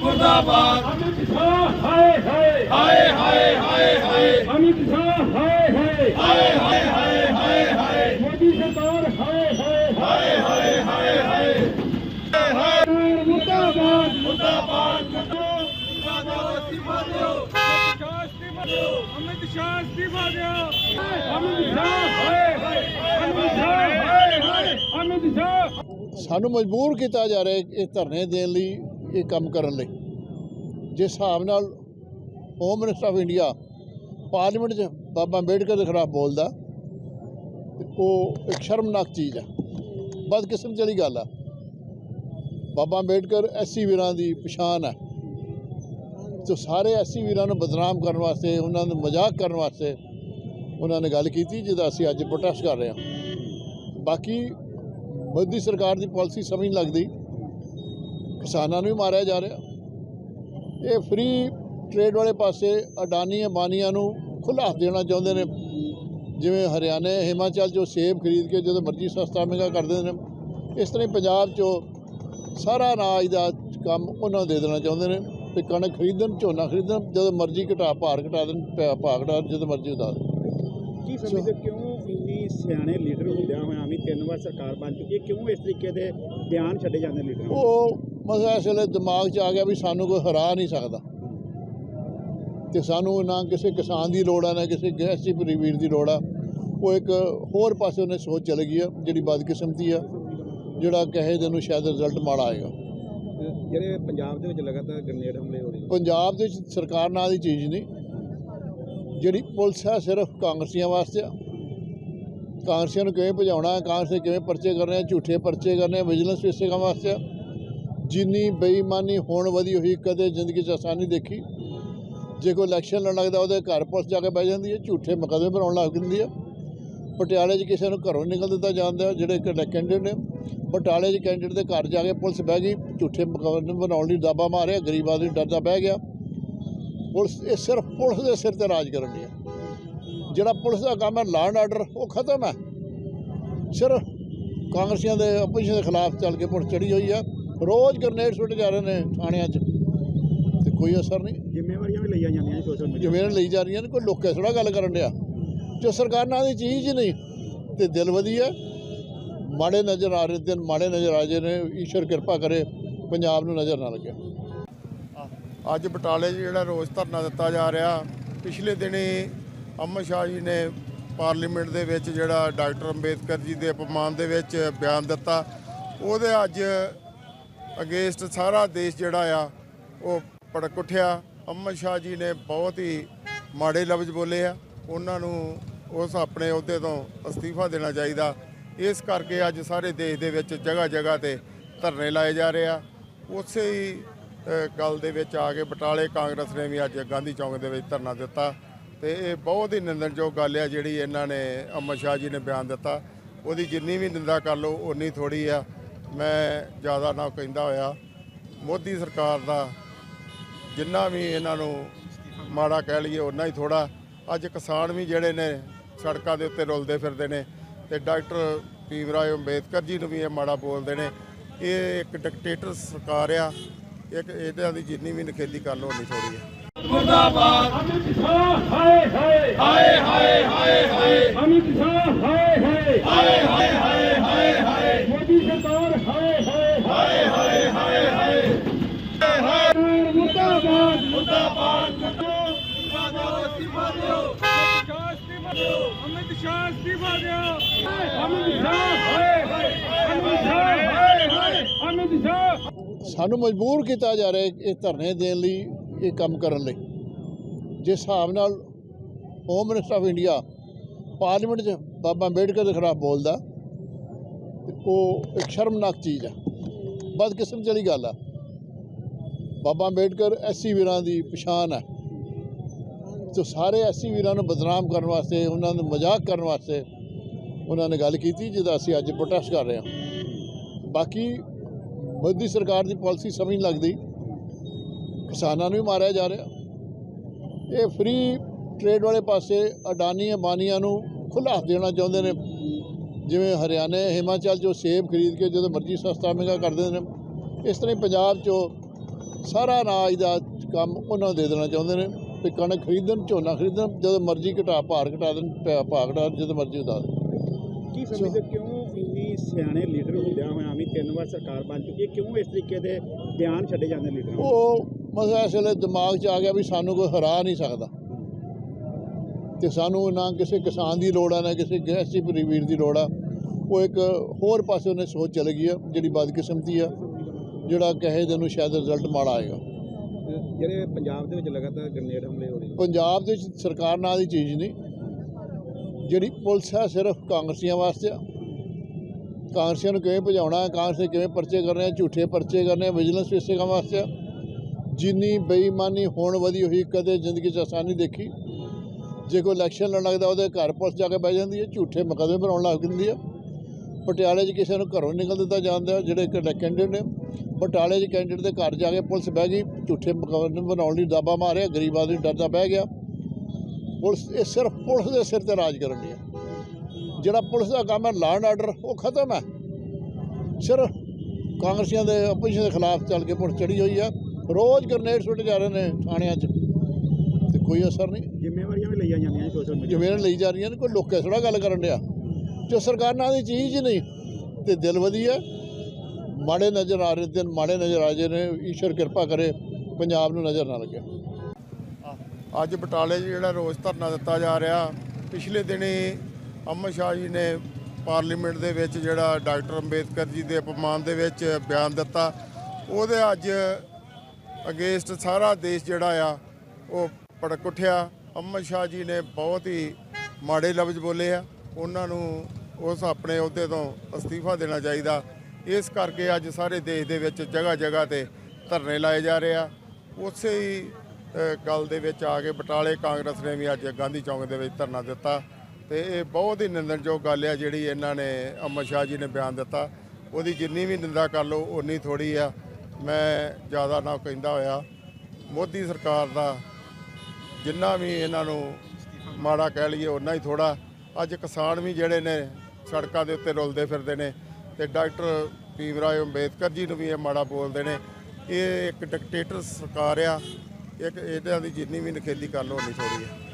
ਮੁਰਦਾਬਾਦ। ਅਮਿਤ ਸ਼ਾਹ ਹਾਏ ਹਾਏ। ਹਾਏ ਹਾਏ ਹਾਏ ਹਾਏ। ਅਮਿਤ ਸ਼ਾਹ ਹਾਏ ਹਾਏ। ਹਾਏ ਹਾਏ ਹਾਏ ਹਾਏ ਹਾਏ। ਮੋਦੀ ਸਰਕਾਰ ਹਾਏ ਹਾਏ ਹਾਏ ਹਾਏ ਹਾਏ ਹਾਏ। ਹਾਏ। ਮੁਰਦਾਬਾਦ। ਮੁਰਦਾਬਾਦ। ਅਮਿਤ ਸ਼ਾਹ ਅਸਤੀਫਾ ਦਿਓ ਅਮਿਤ ਸ਼ਾਹ ਹਾਏ ਹਾਏ। ਅਮਿਤ ਸ਼ਾਹ ਹਾਏ ਹਾਏ। ਅਮਿਤ ਸ਼ਾਹ। ਸਾਨੂੰ ਮਜਬੂਰ ਕੀਤਾ ਜਾ ਰਿਹਾ ਹੈ ਇਹ ਧਰਨੇ ਦੇਣ ਲਈ। ਇਹ ਕੰਮ ਕਰਨ ਲਈ। ਜਿਸ ਹਿਸਾਬ ਨਾਲ home minister of India parliament 'ਚ ਬਾਬਾ ਅੰਬੇਡਕਰ ਦੇ ਖਿਲਾਫ ਬੋਲਦਾ ਤੇ ਉਹ ਇੱਕ ਸ਼ਰਮਨਾਕ ਚੀਜ਼ ਹੈ। ਬਦਕਿਸਮਤ ਵਾਲੀ ਗੱਲ ਆ, ਬਾਬਾ ਅੰਬੇਡਕਰ ਐਸੀ ਵੀਰਾਂ ਦੀ ਪਛਾਣ ਹੈ। ਤੇ ਸਾਰੇ ਐਸੀ ਵੀਰਾਂ ਨੂੰ ਬਦਨਾਮ ਕਰਨ ਵਾਸਤੇ, ਉਹਨਾਂ ਨੂੰ ਮਜ਼ਾਕ ਕਰਨ ਵਾਸਤੇ ਉਹਨਾਂ ਨੇ ਗੱਲ ਕੀਤੀ, ਜਿਹਦਾ ਅਸੀਂ ਅੱਜ ਪ੍ਰੋਟੈਸਟ ਕਰ ਰਹੇ ਹਾਂ। ਬਾਕੀ ਮੋਦੀ ਸਰਕਾਰ ਦੀ ਪਾਲਿਸੀ ਸਮਝ ਨਹੀਂ ਲੱਗਦੀ। ਕਿਸਾਨਾਂ ਨੂੰ ਵੀ ਮਾਰਿਆ ਜਾ ਰਿਹਾ ਇਹ ਫ੍ਰੀ ਟ੍ਰੇਡ ਵਾਲੇ ਪਾਸੇ ਅਡਾਨੀ ਅੰਬਾਨੀਆਂ ਨੂੰ ਖੁੱਲ੍ਹਾ ਹੱਥ ਦੇਣਾ ਚਾਹੁੰਦੇ ਨੇ ਜਿਵੇਂ ਹਰਿਆਣੇ ਹਿਮਾਚਲ ਚੋਂ ਸੇਬ ਖਰੀਦ ਕੇ ਜਦੋਂ ਮਰਜ਼ੀ ਸਸਤਾ ਮਹਿੰਗਾ ਕਰ ਦਿੰਦੇ ਨੇ ਇਸ ਤਰ੍ਹਾਂ ਹੀ ਪੰਜਾਬ ਚੋਂ ਸਾਰਾ ਅਨਾਜ ਦਾ ਕੰਮ ਉਹਨਾਂ ਦੇ ਦੇਣਾ ਚਾਹੁੰਦੇ ਨੇ ਵੀ ਕਣਕ ਖਰੀਦਣ ਝੋਨਾ ਖਰੀਦਣ ਜਦੋਂ ਮਰਜ਼ੀ ਘਟਾ ਭਾਰ ਘਟਾ ਦੇਣ ਭਾਅ ਘਟਾ ਜਦੋਂ ਮਰਜ਼ੀ ਉਤਾਰ। ਕੀ ਸਮਝਦੇ ਕਿਉਂ ਇੰਨੀ ਸਿਆਣੇ ਲੀਡਰ ਹੁੰਦਿਆਂ ਹੋਇਆਂ ਵੀ ਤਿੰਨ ਵਾਰ ਸਰਕਾਰ ਬਣ ਚੁੱਕੀ ਹੈ ਕਿਉਂ ਇਸ ਤਰੀਕੇ ਦੇ ਬਿਆਨ ਛੱਡੇ ਜਾਂਦੇ ਲੀਡਰਾਂ? ਉਹ ਮਸਲਾ ਇਸ ਵੇਲੇ ਦਿਮਾਗ 'ਚ ਆ ਗਿਆ ਵੀ ਸਾਨੂੰ ਕੋਈ ਹਰਾ ਨਹੀਂ ਸਕਦਾ। ਤੇ ਸਾਨੂੰ ਨਾ ਕਿਸੇ ਕਿਸਾਨ ਦੀ ਲੋੜ ਆ ਨਾ ਕਿਸੇ ਗੈਸੀ ਵੀਰ ਦੀ ਲੋੜ ਆ। ਉਹ ਇੱਕ ਹੋਰ ਪਾਸੇ ਉਹਨੇ ਸੋਚ ਚਲ ਗਈ ਆ ਜਿਹੜੀ ਬਦਕਿਸਮਤੀ ਆ ਜਿਹੜਾ ਕਹੇ ਦਿਨ ਨੂੰ ਸ਼ਾਇਦ ਰਿਜ਼ਲਟ ਮਾੜਾ ਆਏਗਾ। ਜਿਹੜੇ ਪੰਜਾਬ ਦੇ ਵਿੱਚ ਲਗਾਤਾਰ ਗ੍ਰਨੇਡ ਹਮਲੇ ਹੋ ਰਹੇ ਪੰਜਾਬ ਦੇ ਵਿੱਚ ਸਰਕਾਰ ਨਾਂ ਦੀ ਚੀਜ਼ ਨਹੀਂ। ਜਿਹੜੀ ਪੁਲਿਸ ਹੈ ਸਿਰਫ ਕਾਂਗਰਸੀਆਂ ਵਾਸਤੇ ਆ। ਕਾਂਗਰਸੀਆਂ ਨੂੰ ਕਿਵੇਂ ਭਜਾਉਣਾ ਕਾਂਗਰਸ ਦੇ ਕਿਵੇਂ ਪਰਚੇ ਕਰਨੇ ਆ ਝੂਠੇ ਪਰਚੇ ਕਰਨੇ ਆ ਵਿਜੀਲੈਂਸ ਇਸੇ ਕੰਮ ਵਾਸਤੇ ਆ। ਜਿੰਨੀ ਬੇਈਮਾਨੀ ਹੋਣ ਵਧੀ ਹੋਈ ਕਦੇ ਜ਼ਿੰਦਗੀ 'ਚ ਆਸਾਨੀ ਦੇਖੀ। ਜੇ ਕੋਈ ਇਲੈਕਸ਼ਨ ਲੜਨ ਲੱਗਦਾ ਉਹਦੇ ਘਰ ਪੁਲਿਸ ਜਾ ਕੇ ਬਹਿ ਜਾਂਦੀ ਹੈ, ਝੂਠੇ ਮੁਕੱਦਮੇ ਬਣਾਉਣ ਲੱਗ ਜਾਂਦੀ ਹੈ। ਪਟਿਆਲੇ 'ਚ ਕਿਸੇ ਨੂੰ ਘਰੋਂ ਨਿਕਲ ਦਿੱਤਾ ਜਾਂਦਾ, ਜਿਹੜੇ ਕੈਂਡੀਡੇਟ ਨੇ। ਬਟਾਲੇ 'ਚ ਕੈਂਡੀਡੇਟ ਦੇ ਘਰ ਜਾ ਕੇ ਪੁਲਿਸ ਬਹਿ ਗਈ, ਝੂਠੇ ਮੁਕੱਦਮੇ ਬਣਾਉਣ ਲਈ ਦਾਬਾ ਮਾਰਿਆ, ਗਰੀਬ ਆਦਮੀ ਡਰਦਾ ਬਹਿ ਗਿਆ। ਪੁਲਿਸ, ਇਹ ਸਿਰਫ ਪੁਲਿਸ ਦੇ ਸਿਰ ਤੇ ਰਾਜ ਕਰਨ ਦੀ ਹੈ। ਜਿਹੜਾ ਪੁਲਿਸ ਦਾ ਕੰਮ ਹੈ ਲਾਅ ਆਰਡਰ ਉਹ ਖਤਮ ਹੈ। ਸਿਰਫ ਕਾਂਗਰਸੀਆਂ ਦੇ ਆਪੋਜੀਸ਼ਨ ਦੇ ਖਿਲਾਫ ਚੱਲ ਕੇ ਪੁਲਿਸ ਚੜੀ ਹੋਈ ਹੈ। ਰੋਜ਼ ਗ੍ਰਨੇਡ ਸੁੱਟ ਜਾ ਰਹੇ ਨੇ ਥਾਣਿਆਂ 'ਚ। ਤੇ ਕੋਈ ਅਸਰ ਨਹੀਂ। ਜ਼ਿੰਮੇਵਾਰੀਆਂ ਵੀ ਲਈਆਂ ਜਾਂਦੀਆਂ ਨੇ ਸੋਸ਼ਲ ਮੀਡੀਆ ਜਿਵੇਂ ਲਈ ਜਾ ਰਹੀਆਂ ਨੇ ਕੋਈ ਲੋਕੇ ਥੋੜਾ ਗੱਲ ਕਰਨ ਡਿਆ। ਜੋ ਸਰਕਾਰ ਨਾਲ ਦੀ ਚੀਜ਼ ਹੀ ਨਹੀਂ ਤੇ ਦਿਲ ਵਧੀਆ ਮਾੜੇ ਨਜ਼ਰ ਆ ਰਹੇ ਦਿਨ ਮਾੜੇ ਨਜ਼ਰ ਆ ਜੇ ਨੇ ਈਸ਼ਵਰ ਕਿਰਪਾ ਕਰੇ ਪੰਜਾਬ ਨੂੰ ਨਜ਼ਰ ਨਾ ਲੱਗੇ। ਅੱਜ ਬਟਾਲੇ 'ਚ ਜਿਹੜਾ ਰੋਸ ਧਰਨਾ ਦਿੱਤਾ ਜਾ ਰਿਹਾ ਪਿਛਲੇ ਦਿਨੀ ਅਮਰ ਸ਼ਾਹ ਜੀ ਨੇ ਪਾਰਲੀਮੈਂਟ ਦੇ ਵਿੱਚ ਜਿਹੜਾ ਡਾਕਟਰ ਅੰਬੇਦਕਰ ਜੀ ਦੇ ਅਪਮਾਨ ਦੇ ਵਿੱਚ ਬਿਆਨ ਦਿੱਤਾ ਉਹਦੇ ਅੱਜ ਅਗੇਂਸਟ ਸਾਰਾ ਦੇਸ਼ ਜਿਹੜਾ ਆ, ਉਹ ਭੜਕ ਉੱਠਿਆ। ਅਮਰ ਸ਼ਾਹ ਜੀ ਨੇ ਬਹੁਤ ਹੀ ਮਾੜੇ ਲਫ਼ਜ਼ ਬੋਲੇ ਆ। ਉਹਨਾਂ ਨੂੰ ਉਸ ਆਪਣੇ ਅਹੁਦੇ ਤੋਂ ਅਸਤੀਫਾ ਦੇਣਾ ਚਾਹੀਦਾ। ਇਸ ਕਰਕੇ ਅੱਜ ਸਾਰੇ ਦੇਸ਼ ਦੇ ਵਿੱਚ ਜਗ੍ਹਾ ਜਗ੍ਹਾ ਤੇ ਧਰਨੇ ਲਾਏ ਜਾ ਰਹੇ ਆ। ਉਸੇ ਹੀ ਗੱਲ ਦੇ ਵਿੱਚ ਆ ਕੇ ਬਟਾਲੇ ਕਾਂਗਰਸ ਨੇ ਵੀ ਅੱਜ ਗਾਂਧੀ ਚੌਂਕ ਦੇ ਵਿੱਚ ਧਰਨਾ ਦਿੱਤਾ। ਤੇ ਇਹ ਬਹੁਤ ਹੀ ਨਿੰਦਣਯੋਗ ਗੱਲ ਆ ਜਿਹੜੀ ਇਹਨਾਂ ਨੇ ਅਮਰ ਸ਼ਾਹ ਜੀ ਨੇ ਬਿਆਨ ਦਿੱਤਾ। ਉਹਦੀ ਜਿੰਨੀ ਵੀ ਨਿੰਦਾ ਕਰ ਲਓ ਉਨੀ ਥੋੜੀ ਆ। ਮੈਂ ਜ਼ਿਆਦਾ ਨਾ ਕਹਿੰਦਾ ਹੋਇਆ ਮੋਦੀ ਸਰਕਾਰ ਦਾ ਜਿੰਨਾ ਵੀ ਇਹਨਾਂ ਨੂੰ ਮਾੜਾ ਕਹਿ ਲਈਏ ਉਨਾ ਹੀ ਥੋੜਾ ਅੱਜ ਕਿਸਾਨ ਵੀ ਜਿਹੜੇ ਨੇ ਸੜਕਾਂ ਦੇ ਉੱਤੇ ਰੁਲਦੇ ਫਿਰਦੇ ਨੇ ਤੇ ਡਾਕਟਰ ਭੀਮ ਰਾਓ ਅੰਬੇਦਕਰ ਜੀ ਨੂੰ ਵੀ ਇਹ ਮਾੜਾ ਬੋਲਦੇ ਨੇ। ਇਹ ਇੱਕ ਡਿਕਟੇਟਰ ਸਰਕਾਰ ਆ ਇੱਕ ਇਹਨਾਂ ਦੀ ਜਿੰਨੀ ਵੀ ਨਖੇਦੀ ਕਰ ਲਓ ਉਨੀ ਥੋੜੀ ਆ। ਮੁਰਦਾਬਾਦ ਅਮਿਤ ਸ਼ਾਹ ਹਾਏ ਹਾਏ। ਹਾਏ ਹਾਏ ਹਾਏ ਹਾਏ। ਅਮਿਤ ਸ਼ਾਹ ਹਾਏ ਹਾਏ ਹਾਏ ਹਾਏ ਹਾਏ ਹਾਏ ਹਾਏ ਮੋਦੀ ਸਰਕਾਰ ਹਾਏ ਹਾਏ ਹਾਏ ਹਾਏ ਹਾਏ ਹਾਏ ਹਾਏ ਮੁਰਦਾਬਾਦ ਅਮਿਤ ਸ਼ਾਹ ਅਸਤੀਫਾ ਦਿਓ ਅਮਿਤ ਸ਼ਾਹ ਅਮਿਤ ਸ਼ਾਹ ਅਮਿਤ ਸ਼ਾਹ ਸਾਨੂੰ ਮਜਬੂਰ ਕੀਤਾ ਜਾ ਰਿਹਾ ਇਹ ਧਰਨੇ ਦੇਣ ਲਈ, ਇਹ ਕੰਮ ਕਰਨ ਲਈ। ਜਿਸ ਹਿਸਾਬ ਨਾਲ home minister of India parliament 'ਚ ਬਾਬਾ ਅੰਬੇਡਕਰ ਦੇ ਖਿਲਾਫ ਬੋਲਦਾ ਉਹ ਇੱਕ ਸ਼ਰਮਨਾਕ ਚੀਜ਼ ਹੈ। ਬਦਕਿਸਮਤ ਵਾਲੀ ਗੱਲ ਆ। ਬਾਬਾ ਅੰਬੇਡਕਰ ਐਸੀ ਵੀਰਾਂ ਦੀ ਪਛਾਣ ਹੈ। ਤੇ ਸਾਰੇ ਐਸੀ ਵੀਰਾਂ ਨੂੰ ਬਦਨਾਮ ਕਰਨ ਵਾਸਤੇ, ਉਹਨਾਂ ਨੂੰ ਮਜ਼ਾਕ ਕਰਨ ਵਾਸਤੇ ਉਹਨਾਂ ਨੇ ਗੱਲ ਕੀਤੀ, ਜਿਹਦਾ ਅਸੀਂ ਅੱਜ ਪ੍ਰੋਟੈਸਟ ਕਰ ਰਹੇ ਹਾਂ। ਬਾਕੀ ਮੋਦੀ ਸਰਕਾਰ ਦੀ ਪਾਲਿਸੀ ਸਮਝ ਨਹੀਂ ਲੱਗਦੀ। ਕਿਸਾਨਾਂ ਨੂੰ ਵੀ ਮਾਰਿਆ ਜਾ ਰਿਹਾ। ਇਹ ਫ੍ਰੀ ਟ੍ਰੇਡ ਵਾਲੇ ਪਾਸੇ ਅਡਾਨੀ ਅੰਬਾਨੀਆਂ ਨੂੰ ਖੁੱਲ੍ਹਾ ਦੇਣਾ ਚਾਹੁੰਦੇ ਨੇ। ਜਿਵੇਂ ਹਰਿਆਣੇ, ਹਿਮਾਚਲ ਚੋਂ ਸੇਬ ਖਰੀਦ ਕੇ ਜਦੋਂ ਮਰਜ਼ੀ ਸਸਤਾ ਮਹਿੰਗਾ ਕਰ ਦਿੰਦੇ ਨੇ। ਇਸ ਤਰ੍ਹਾਂ ਹੀ ਪੰਜਾਬ ਚੋਂ ਸਾਰਾ ਅਨਾਜ ਦਾ ਕੰਮ ਉਹਨਾਂ ਦੇ ਦੇਣਾ ਚਾਹੁੰਦੇ ਨੇ ਵੀ ਕਣਕ ਖਰੀਦਣ ਝੋਨਾ ਖਰੀਦਣ ਜਦੋਂ ਮਰਜ਼ੀ ਘਟਾ ਭਾਰ ਘਟਾ ਦੇਣ ਭਾਅ ਘਟਾ ਜਦੋਂ ਮਰਜ਼ੀ ਦੇਣ। ਕੀ ਸਮਝਦੇ ਕਿਉਂ ਇੰਨੀ ਸਿਆਣੇ ਲੀਡਰ ਹੁੰਦਿਆਂ ਹੋਇਆਂ ਵੀ ਤਿੰਨ ਵਾਰ ਸਰਕਾਰ ਬਣ ਚੁੱਕੀ ਹੈ। ਕਿਉਂ ਇਸ ਤਰੀਕੇ ਦੇ ਬਿਆਨ ਛੱਡੇ ਜਾਂਦੇ ਲੀਡਰਾਂ? ਉਹ ਮਸਲਾ ਇਸ ਵੇਲੇ ਦਿਮਾਗ 'ਚ ਆ ਗਿਆ ਵੀ ਸਾਨੂੰ ਕੋਈ ਹਰਾ ਨਹੀਂ ਸਕਦਾ। ਤੇ ਸਾਨੂੰ ਨਾ ਕਿਸੇ ਕਿਸਾਨ ਦੀ ਲੋੜ ਆ ਨਾ ਕਿਸੇ ਗੈਸੀ ਵੀਰ ਦੀ ਲੋੜ ਆ। ਉਹ ਇੱਕ ਹੋਰ ਪਾਸੇ ਉਹਨੇ ਸੋਚ ਚਲ ਗਈ ਆ ਜਿਹੜੀ ਬਦਕਿਸਮਤੀ ਆ। ਜਿਹੜਾ ਕਹੇ ਦੇ ਨੂੰ ਸ਼ਾਇਦ ਰਿਜ਼ਲਟ ਮਾੜਾ ਆਏਗਾ। ਜਿਹੜੇ ਪੰਜਾਬ ਦੇ ਵਿੱਚ ਲਗਾਤਾਰ ਗ੍ਰਨੇਡ ਹਮਲੇ ਹੋ ਰਹੇ ਪੰਜਾਬ ਦੇ ਵਿੱਚ ਸਰਕਾਰ ਨਾਂ ਦੀ ਚੀਜ਼ ਨਹੀਂ। ਜਿਹੜੀ ਪੁਲਿਸ ਹੈ ਸਿਰਫ ਕਾਂਗਰਸੀਆਂ ਵਾਸਤੇ ਆ। ਕਾਂਗਰਸੀਆਂ ਨੂੰ ਕਿਵੇਂ ਭਜਾਉਣਾ ਹੈ ਕਾਂਗਰਸ ਕਿਵੇਂ ਪਰਚੇ ਕਰਨੇ ਆ ਝੂਠੇ ਪਰਚੇ ਕਰਨੇ ਆ ਵਿਜੀਲੈਂਸ ਇਸੇ ਕੰਮ ਵਾਸਤੇ ਜਿੰਨੀ ਬੇਈਮਾਨੀ ਹੋਣ ਵਧੀ ਹੋਈ ਕਦੇ ਜ਼ਿੰਦਗੀ 'ਚ ਆਸਾਨ ਨਹੀਂ ਦੇਖੀ। ਜੇ ਕੋਈ ਇਲੈਕਸ਼ਨ ਲੜਨ ਲੱਗਦਾ ਉਹਦੇ ਘਰ ਪੁਲਿਸ ਜਾ ਕੇ ਬਹਿ ਜਾਂਦੀ ਹੈ ਝੂਠੇ ਮੁਕੱਦਮੇ ਬਣਾਉਣ ਲੱਗ ਜਾਂਦੀ ਹੈ। ਪਟਿਆਲੇ 'ਚ ਕਿਸੇ ਨੂੰ ਘਰੋਂ ਨਿਕਲ ਦਿੱਤਾ ਜਾਂਦਾ ਜਿਹੜੇ ਕੈਂਡੀਡੇਟ ਨੇ ਬਟਾਲੇ 'ਚ ਕੈਂਡੀਡੇਟ ਦੇ ਘਰ ਜਾ ਕੇ ਪੁਲਿਸ ਬਹਿ ਗਈ ਝੂਠੇ ਮੁਕੱਦਮੇ ਬਣਾਉਣ ਲਈ ਦਾਬਾ ਮਾਰਿਆ ਗਰੀਬ ਆਦਮੀ ਡਰਦਾ ਬਹਿ ਗਿਆ। ਪੁਲਿਸ ਇਹ ਸਿਰਫ ਪੁਲਿਸ ਦੇ ਸਿਰ ਤੇ ਰਾਜ ਕਰਨ ਦੀ ਹੈ ਜਿਹੜਾ ਪੁਲਿਸ ਦਾ ਕੰਮ ਹੈ ਲਾਅ ਐਂਡ ਆਰਡਰ ਉਹ ਖਤਮ ਹੈ। ਸਿਰਫ ਕਾਂਗਰਸੀਆਂ ਦੇ ਆਪੋਜੀਸ਼ਨ ਦੇ ਖਿਲਾਫ ਚੱਲ ਕੇ ਪੁਲਿਸ ਚੜੀ ਹੋਈ ਆ। ਰੋਜ਼ ਗ੍ਰਨੇਡ ਸੁੱਟ ਜਾ ਰਹੇ ਨੇ ਥਾਣਿਆਂ 'ਚ। ਤੇ ਕੋਈ ਅਸਰ ਨਹੀਂ। ਜ਼ਿੰਮੇਵਾਰੀਆਂ ਵੀ ਲਈਆਂ ਜਾਂਦੀਆਂ ਨੇ ਸੋਸ਼ਲ ਮੀਡੀਆ ਜਿਵੇਂ ਲਈ ਜਾ ਰਹੀਆਂ ਨੇ ਕੋਈ ਲੋਕੇ ਥੋੜਾ ਗੱਲ ਕਰਨ ਡਿਆ। ਜੋ ਸਰਕਾਰ ਨਾਲ ਦੀ ਚੀਜ਼ ਹੀ ਨਹੀਂ ਤੇ ਦਿਲ ਵਧੀਆ। ਮਾੜੇ ਨਜ਼ਰ ਆ ਰਹੇ ਦਿਨ ਮਾੜੇ ਨਜ਼ਰ ਆ ਜੇ ਨੇ, ਈਸ਼ਵਰ ਕਿਰਪਾ ਕਰੇ, ਪੰਜਾਬ ਨੂੰ ਨਜ਼ਰ ਨਾ ਲੱਗੇ। ਅੱਜ ਬਟਾਲੇ 'ਚ ਜਿਹੜਾ ਰੋਸ ਧਰਨਾ ਦਿੱਤਾ ਜਾ ਰਿਹਾ, ਪਿਛਲੇ ਦਿਨੀ ਅਮਰ ਸ਼ਾਹ ਜੀ ਨੇ ਪਾਰਲੀਮੈਂਟ ਦੇ ਵਿੱਚ ਜਿਹੜਾ ਡਾਕਟਰ ਅੰਬੇਦਕਰ ਜੀ ਦੇ ਅਪਮਾਨ ਦੇ ਵਿੱਚ ਬਿਆਨ ਦਿੱਤਾ, ਉਹਦੇ ਅੱਜ ਅਗੇਂਸਟ ਸਾਰਾ ਦੇਸ਼ ਜਿਹੜਾ ਆ, ਉਹ ਭੜਕ ਉੱਠਿਆ। ਅਮਰ ਸ਼ਾਹ ਜੀ ਨੇ ਬਹੁਤ ਹੀ ਮਾੜੇ ਲਫ਼ਜ਼ ਬੋਲੇ ਆ, ਉਹਨਾਂ ਨੂੰ ਉਸ ਆਪਣੇ ਅਹੁਦੇ ਤੋਂ ਅਸਤੀਫਾ ਦੇਣਾ ਚਾਹੀਦਾ। ਇਸ ਕਰਕੇ ਅੱਜ ਸਾਰੇ ਦੇਸ਼ ਦੇ ਵਿੱਚ ਜਗ੍ਹਾ ਜਗ੍ਹਾ ਤੇ ਧਰਨੇ ਲਾਏ ਜਾ ਰਹੇ ਆ। ਉਸੇ ਹੀ ਗੱਲ ਦੇ ਵਿੱਚ ਆ ਕੇ ਬਟਾਲੇ ਕਾਂਗਰਸ ਨੇ ਵੀ ਅੱਜ ਗਾਂਧੀ ਚੌਂਕ ਦੇ ਵਿੱਚ ਧਰਨਾ ਦਿੱਤਾ ਤੇ ਇਹ ਬਹੁਤ ਹੀ ਨਿੰਦਣਯੋਗ ਗੱਲ ਆ ਜਿਹੜੀ ਇਹਨਾਂ ਨੇ ਅਮਰ ਸ਼ਾਹ ਜੀ ਨੇ ਬਿਆਨ ਦਿੱਤਾ। ਉਹਦੀ ਜਿੰਨੀ ਵੀ ਨਿੰਦਾ ਕਰ ਲਓ ਉਨੀ ਥੋੜੀ ਆ। ਮੈਂ ਜ਼ਿਆਦਾ ਨਾ ਕਹਿੰਦਾ ਹੋਇਆ, ਮੋਦੀ ਸਰਕਾਰ ਦਾ ਜਿੰਨਾ ਵੀ ਇਹਨਾਂ ਨੂੰ ਮਾੜਾ ਕਹਿ ਲਈਏ ਉਹਨਾਂ ਹੀ ਥੋੜਾ ਅੱਜ ਕਿਸਾਨ ਵੀ ਜਿਹੜੇ ਨੇ ਸੜਕਾਂ ਦੇ ਉੱਤੇ ਰੁਲਦੇ ਫਿਰਦੇ ਨੇ ਤੇ ਡਾਕਟਰ ਭੀਮ ਰਾਓ ਅੰਬੇਦਕਰ ਜੀ ਨੂੰ ਵੀ ਇਹ ਮਾੜਾ ਬੋਲਦੇ ਨੇ। ਇਹ ਇੱਕ ਡਿਕਟੇਟਰ ਸਰਕਾਰ ਆ। ਇੱਕ ਇਹਨਾਂ ਦੀ ਜਿੰਨੀ ਵੀ ਨਖੇਦੀ ਕਰ ਲਓ, ਉਨੀ ਥੋੜੀ ਆ।